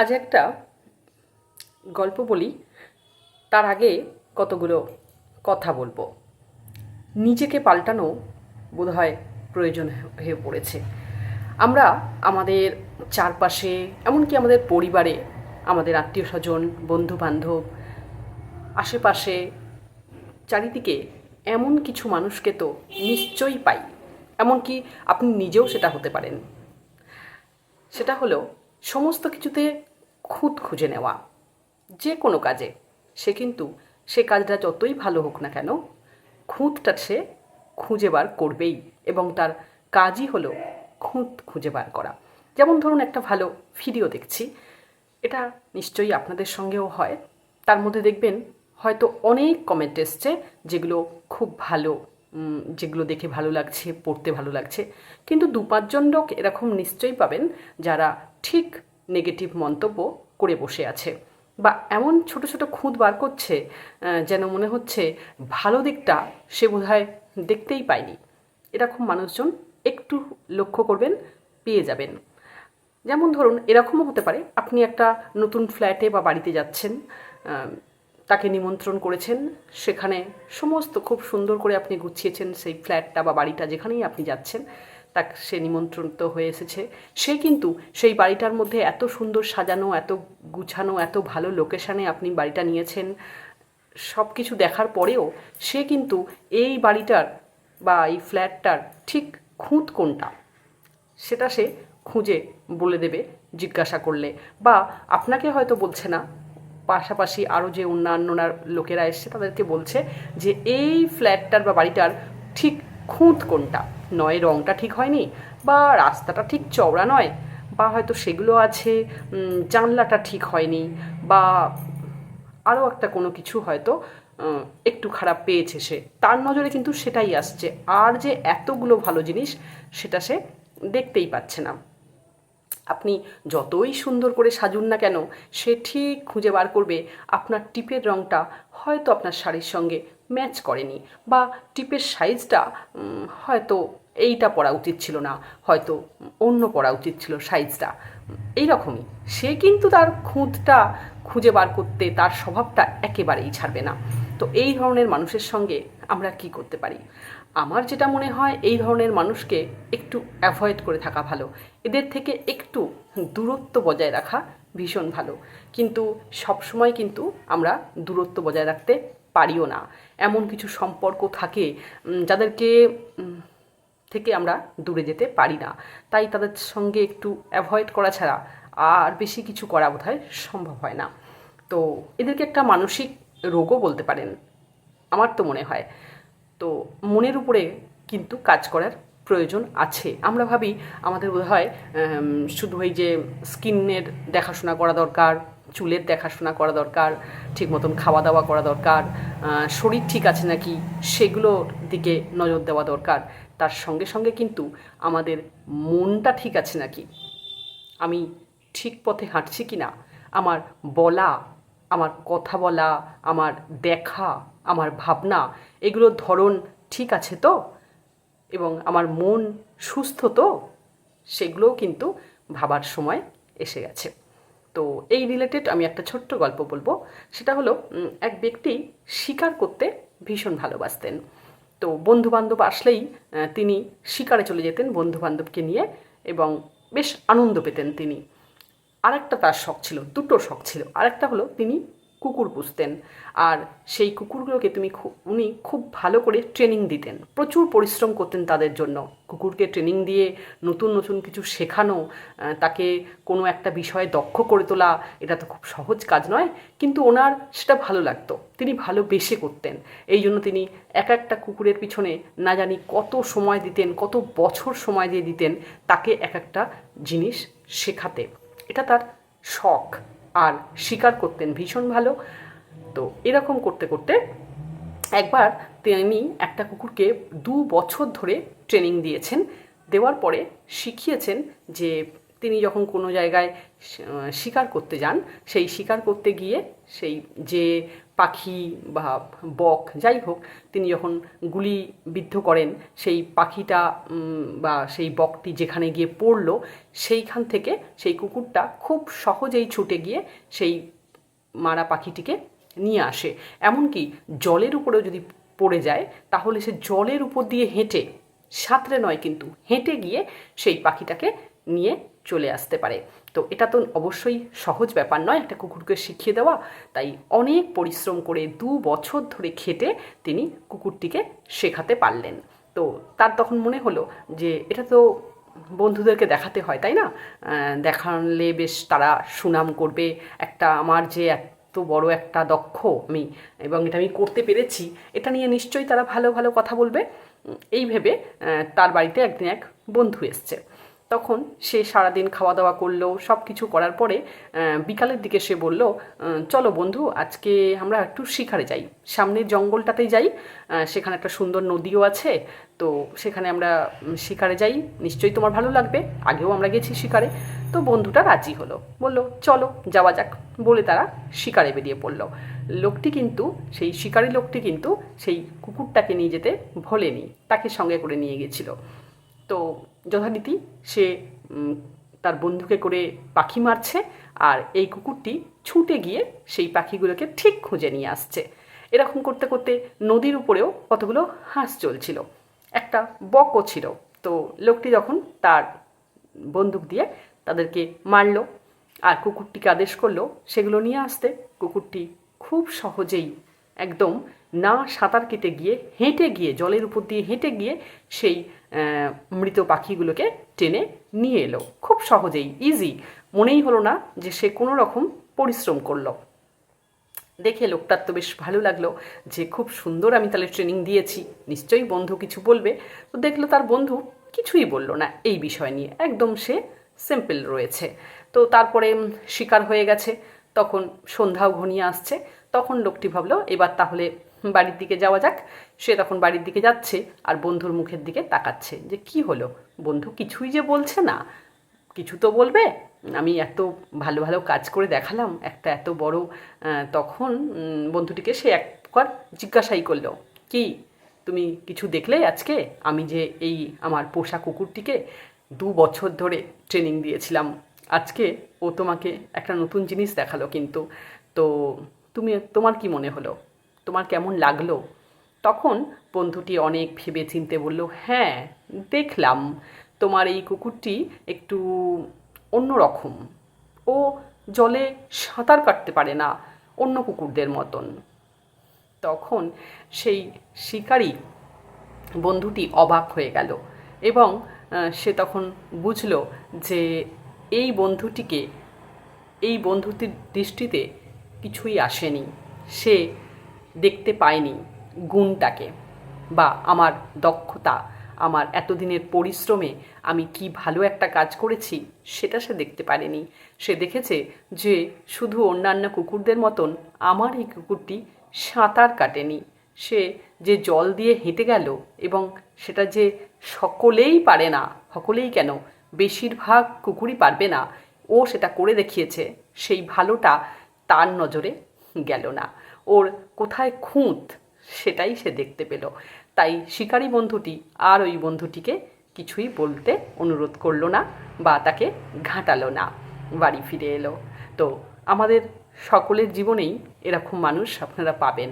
আজ একটা গল্প বলি, তার আগে কতগুলো কথা বলব। নিজেকে পাল্টানো বোধহয় প্রয়োজন হয়ে পড়েছে। আমরা আমাদের চারপাশে, এমনকি আমাদের পরিবারে, আমাদের আত্মীয় স্বজন বন্ধু বান্ধব আশেপাশে চারিদিকে এমন কিছু মানুষকে তো নিশ্চয়ই পাই, এমনকি আপনি নিজেও সেটা হতে পারেন। সেটা হলো, সমস্ত কিছুতে খুঁত খুঁজে নেওয়া। যে কোনো কাজে। সে কিন্তু, সে কাজটা যতই ভালো হোক না কেন, খুঁতটা সে খুঁজে বার করবেই এবং তার কাজই হলো খুঁত খুঁজে বার করা। যেমন ধরুন একটা ভালো ভিডিও দেখছি। এটা নিশ্চয়ই আপনাদের সঙ্গেও হয়। তার মধ্যে দেখবেন হয়তো অনেক কমেন্ট এসছে যেগুলো খুব ভালো যেগুলো দেখে ভালো লাগছে, পড়তে ভালো লাগছে। কিন্তু দু পাঁচজন লোক এরকম নিশ্চয়ই পাবেন যারা ঠিক নেগেটিভ মন্তব্য করে বসে আছে। বা এমন ছোট ছোট খুঁত বার করছে যেন মনে হচ্ছে ভালো দিকটা সে বোধহয় দেখতেই পায়নি। এরকম মানুষজন একটু লক্ষ্য করবেন, পেয়ে যাবেন। যেমন ধরুন, এরকমও হতে পারে, আপনি একটা নতুন ফ্ল্যাটে বা বাড়িতে যাচ্ছেন তাকে নিমন্ত্রণ করেছেন, সেখানে সমস্ত খুব সুন্দর করে আপনি গুছিয়েছেন সেই ফ্ল্যাটটা বা বাড়িটা যেখানেই আপনি যাচ্ছেন তাকে সে নিমন্ত্রিত হয়ে এসেছে। সে কিন্তু সেই বাড়িটার মধ্যে এত সুন্দর সাজানো, এত গুছানো, এত ভালো লোকেশানে আপনি বাড়িটা নিয়েছেন। সব কিছু দেখার পরেও সে কিন্তু এই বাড়িটার বা এই ফ্ল্যাটটার ঠিক খুঁত কোনটা? সেটা সে খুঁজে বলে দেবে, জিজ্ঞাসা করলে। বা আপনাকে হয়তো বলছে না, পাশাপাশি আরও যে অন্যান্যরা লোকেরা এসছে তাদেরকে বলছে যে এই ফ্ল্যাটটার বা বাড়িটার ঠিক খুঁত কোনটা? নয় রঙটা ঠিক হয়নি, বা রাস্তাটা ঠিক চওড়া নয়, বা হয়তো সেগুলো আছে জানলাটা ঠিক হয়নি, বা আরও একটা কোনো কিছু হয়তো একটু খারাপ পেয়েছে সে, তার নজরে কিন্তু সেটাই আসছে, আর যে এতগুলো ভালো জিনিস সেটা সে দেখতেই পাচ্ছে না। আপনি যতই সুন্দর করে সাজুন না কেন, সে ঠিক খুঁজে বার করবে, আপনার টিপের রঙটা হয়তো আপনার শাড়ির সঙ্গে ম্যাচ করেনি বা টিপের সাইজটা হয়তো এইটা পরা উচিত ছিল না, হয়তো অন্য পরা উচিত ছিল সাইজটা এই রকমই সে কিন্তু তার খুঁতটা খুঁজে বার করতে, তার স্বভাবটা একেবারেই ছাড়বে না। তো এই ধরনের মানুষের সঙ্গে আমরা কি করতে পারি? আমার যেটা মনে হয়, এই ধরনের মানুষকে একটু অ্যাভয়েড করে থাকা ভালো। এদের থেকে একটু দূরত্ব বজায় রাখা ভীষণ ভালো। কিন্তু সবসময় কিন্তু আমরা দূরত্ব বজায় রাখতে পারিও না। এমন কিছু সম্পর্ক থাকে যাদেরকে থেকে আমরা দূরে যেতে পারি না। তাই তাদের সঙ্গে একটু অ্যাভয়েড করা ছাড়া আর বেশি কিছু করা বোধহয় সম্ভব হয় না। তো এদেরকে একটা মানসিক রোগও বলতে পারেন, আমার তো মনে হয়। তো মনের উপরে কিন্তু কাজ করার প্রয়োজন আছে। আমরা ভাবি আমাদের বোধ হয় শুধু ওই যে স্কিনের দেখাশোনা করা দরকার চুলের দেখাশোনা করা দরকার, ঠিক মতন খাওয়া দাওয়া করা দরকার শরীর ঠিক আছে নাকি সেগুলোর দিকে নজর দেওয়া দরকার। তার সঙ্গে সঙ্গে কিন্তু আমাদের মনটা ঠিক আছে নাকি? আমি ঠিক পথে হাঁটছি কি না আমার বলা, আমার কথা বলা, আমার দেখা, আমার ভাবনা, এগুলোর ধরন ঠিক আছে তো? এবং আমার মন সুস্থ তো? সেগুলোও কিন্তু ভাবার সময় এসে গেছে। তো এই রিলেটেড আমি একটা ছোট্ট গল্প বলব। সেটা হলো এক ব্যক্তি শিকার করতে ভীষণ ভালোবাসতেন। তো বন্ধুবান্ধব আসলেই তিনি শিকারে চলে যেতেন বন্ধুবান্ধবকে নিয়ে এবং বেশ আনন্দ পেতেন তিনি। আরেকটা তার শখ ছিল, দুটো শখ ছিল। আরেকটা হলো তিনি কুকুর পুষতেন। আর সেই কুকুরগুলোকে তুমি উনি খুব ভালো করে ট্রেনিং দিতেন। প্রচুর পরিশ্রম করতেন তাদের জন্য। কুকুরকে ট্রেনিং দিয়ে নতুন নতুন কিছু শেখানো তাকে কোনো একটা বিষয়ে দক্ষ করে তোলা, এটা তো খুব সহজ কাজ নয়, কিন্তু ওনার সেটা ভালো লাগতো। তিনি ভালোবেসে করতেন। এই জন্য তিনি এক একটা কুকুরের পিছনে না জানি কত সময় দিতেন, কত বছর সময় দিয়ে দিতেন তাকে এক একটা জিনিস শেখাতে। এটা তার শখ। আর শিকার করতেন ভীষণ ভালো। তো এরকম করতে করতে একবার তিনি একটা কুকুরকে দু বছর ধরে ট্রেনিং দিয়েছেন। দেওয়ার পরে শিখিয়েছেন যে তিনি যখন কোনো জায়গায় শিকার করতে যান, সেই শিকার করতে গিয়ে সেই যে পাখি বা বক যাই হোক, তিনি যখন গুলি বিদ্ধ করেন, সেই পাখিটা বা সেই বকটি যেখানে গিয়ে পড়ল, সেইখান থেকে সেই কুকুরটা খুব সহজেই ছুটে গিয়ে সেই মারা পাখিটিকে নিয়ে আসে। এমনকি জলের উপরেও যদি পড়ে যায়, তাহলে সে জলের উপর দিয়ে হেঁটে, সাঁতরে নয় কিন্তু হেঁটে গিয়ে সেই পাখিটাকে নিয়ে চলে আসতে পারে। তো এটা তো অবশ্যই সহজ ব্যাপার নয়, একটা কুকুরকে শিখিয়ে দেওয়া। তাই অনেক পরিশ্রম করে দু বছর ধরে খেটে তিনি কুকুরটিকে শেখাতে পারলেন। তো তার তখন মনে হলো যে, এটা তো বন্ধুদেরকে দেখাতে হয়, তাই না? দেখালে বেশ তারা সুনাম করবে। একটা আমার যে এত বড় একটা দক্ষ আমি এবং এটা আমি করতে পেরেছি, এটা নিয়ে নিশ্চয়ই তারা ভালো ভালো কথা বলবে। এই ভেবে তার বাড়িতে একদিন এক বন্ধু এসছে। তখন সে সারাদিন খাওয়া দাওয়া করল সব কিছু করার পরে বিকালের দিকে সে বলল চলো বন্ধু, আজকে আমরা একটু শিকারে যাই। সামনের জঙ্গলটাতেই যাই সেখানে একটা সুন্দর নদীও আছে, তো সেখানে আমরা শিকারে যাই। নিশ্চয়ই তোমার ভালো লাগবে। আগেও আমরা গেছি শিকারে তো বন্ধুটা রাজি হলো। বলল, চলো, যাওয়া যাক। বলে তারা শিকারে বেরিয়ে পড়ল। লোকটি কিন্তু, সেই শিকারী লোকটি কিন্তু, সেই কুকুরটাকে নিয়ে যেতে ভোলেনি, তাকে সঙ্গে করে নিয়ে গেছিল। তো যথারীতি সে তার বন্ধুকে করে পাখি মারছে আর এই কুকুরটি ছুটে গিয়ে সেই পাখিগুলোকে ঠিক খুঁজে নিয়ে আসছে। এরকম করতে করতে নদীর উপরেও কতগুলো হাঁস চলছিল। একটা বকও ছিল। তো লোকটি যখন তার বন্দুক দিয়ে তাদেরকে মারলো আর কুকুরটিকে আদেশ করল সেগুলো নিয়ে আসতে, কুকুরটি খুব সহজেই একদম না সাঁতার কেটে গিয়ে হেঁটে গিয়ে, জলের উপর দিয়ে হেঁটে গিয়ে সেই মৃত পাখিগুলোকে টেনে নিয়ে এলো। খুব সহজেই ইজি মনেই হলো না যে সে কোনো রকম পরিশ্রম করল। দেখে লোকটার তো বেশ ভালো লাগল যে খুব সুন্দর আমি তাহলে ট্রেনিং দিয়েছি, নিশ্চয়ই বন্ধু কিছু বলবে। তো দেখল তার বন্ধু কিছুই বলল না এই বিষয় নিয়ে, একদম সে সিম্পল রয়েছে। তো তারপরে শিকার হয়ে গেছে, তখন সন্ধ্যাও ঘনিয়ে আসছে, তখন লোকটি ভাবলো এবার তাহলে বাড়ির দিকে যাওয়া যাক। সে তখন বাড়ির দিকে যাচ্ছে আর বন্ধুর মুখের দিকে তাকাচ্ছে যে কি হলো? বন্ধু কিছুই যে বলছে না। কিছু তো বলবে। আমি এত ভালো ভালো কাজ করে দেখালাম, একটা এত বড় তখন বন্ধুটিকে সে একবার জিজ্ঞাসাই করল, কি, তুমি কিছু দেখলে আজকে? আমি যে এই আমার পোষা কুকুরটিকে দু বছর ধরে ট্রেনিং দিয়েছিলাম। আজকে ও তোমাকে একটা নতুন জিনিস দেখাল কিন্তু। তো, তুমি, তোমার কি মনে হলো? তোমার কেমন লাগল? তখন বন্ধুটি অনেক ভেবে চিনতে বলল হ্যাঁ দেখলাম। তোমার এই কুকুরটি একটু অন্যরকম ও জলে সাঁতার কাটতে পারে না, অন্য কুকুরদের মতন। তখন সেই শিকারী বন্ধুটি অবাক হয়ে গেল এবং সে তখন বুঝল যে এই বন্ধুটিকে, এই বন্ধুটির দৃষ্টিতে কিছুই আসেনি। সে দেখতে পায়নি গুণটাকে বা আমার দক্ষতা, আমার এতদিনের পরিশ্রমে আমি কি ভালো একটা কাজ করেছি সেটা সে দেখতে পারেনি। সে দেখেছে যে শুধু অন্যান্য কুকুরদের মতন আমার এই কুকুরটি সাঁতার কাটেনি। সে যে জল দিয়ে হেঁটে গেল এবং সেটা যে সকলেই পারে না, সকলেই কেন বেশিরভাগ কুকুরই পারবে না, ও সেটা করে দেখিয়েছে, সেই ভালোটা তার নজরে গেল না। ওর কোথায় খুঁত? সেটাই সে দেখতে পেল। তাই শিকারী বন্ধুটি আর ওই বন্ধুটিকে কিছুই বলতে অনুরোধ করল না বা তাকে ঘাঁটালো না। বাড়ি ফিরে এলো। তো আমাদের সকলের জীবনেই এরকম মানুষ আপনারা পাবেন।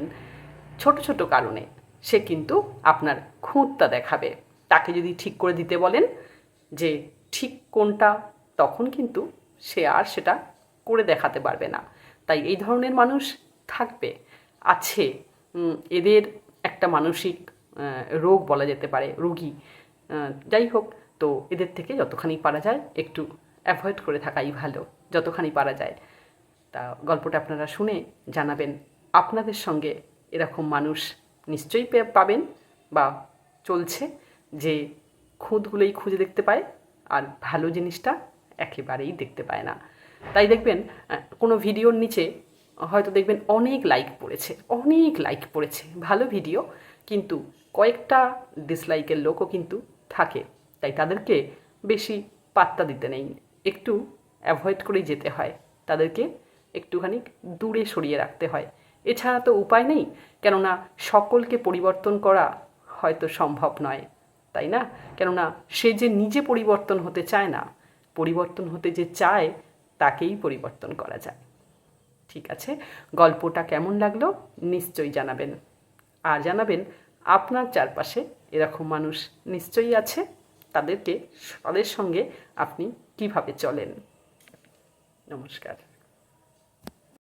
ছোট ছোট কারণে সে কিন্তু আপনার খুঁতটা দেখাবে। তাকে যদি ঠিক করে দিতে বলেন যে ঠিক কোনটা, তখন কিন্তু সে আর সেটা করে দেখাতে পারবে না। তাই এই ধরনের মানুষ থাকবে। আছে। এদের একটা মানসিক রোগ বলা যেতে পারে, রোগী। যাই হোক, তো এদের থেকে যতখানি পারা যায় একটু অ্যাভয়েড করে থাকাই ভালো, যতখানি পারা যায়। তা গল্পটা আপনারা শুনে জানাবেন, আপনাদের সঙ্গে এরকম মানুষ নিশ্চয়ই পাবেন বা চলছে যে খুঁতগুলোই খুঁজে দেখতে পায় আর ভালো জিনিসটা একেবারেই দেখতে পায় না। তাই দেখবেন কোনো ভিডিওর নিচে হয়তো দেখবেন অনেক লাইক পড়েছে, অনেক লাইক পড়েছে। ভালো ভিডিও কিন্তু কয়েকটা ডিসলাইকের লোকও কিন্তু থাকে। তাই তাদেরকে বেশি পাত্তা দিতে নেই। একটু অ্যাভয়েড করেই যেতে হয়। তাদেরকে একটুখানি দূরে সরিয়ে রাখতে হয়। এছাড়া তো উপায় নেই, কেননা সকলকে পরিবর্তন করা হয়তো সম্ভব নয়। তাই না? কেননা সে যে নিজে পরিবর্তন হতে চায় না, পরিবর্তন হতে যে চায়, তাকেই পরিবর্তন করা যায়। ঠিক আছে। গল্পটা কেমন লাগল নিশ্চয়ই জানাবেন। আর জানাবেন, আপনার চারপাশে এরকম মানুষ নিশ্চয়ই আছে, তাদেরকে, তাদের সঙ্গে আপনি কীভাবে চলেন। নমস্কার।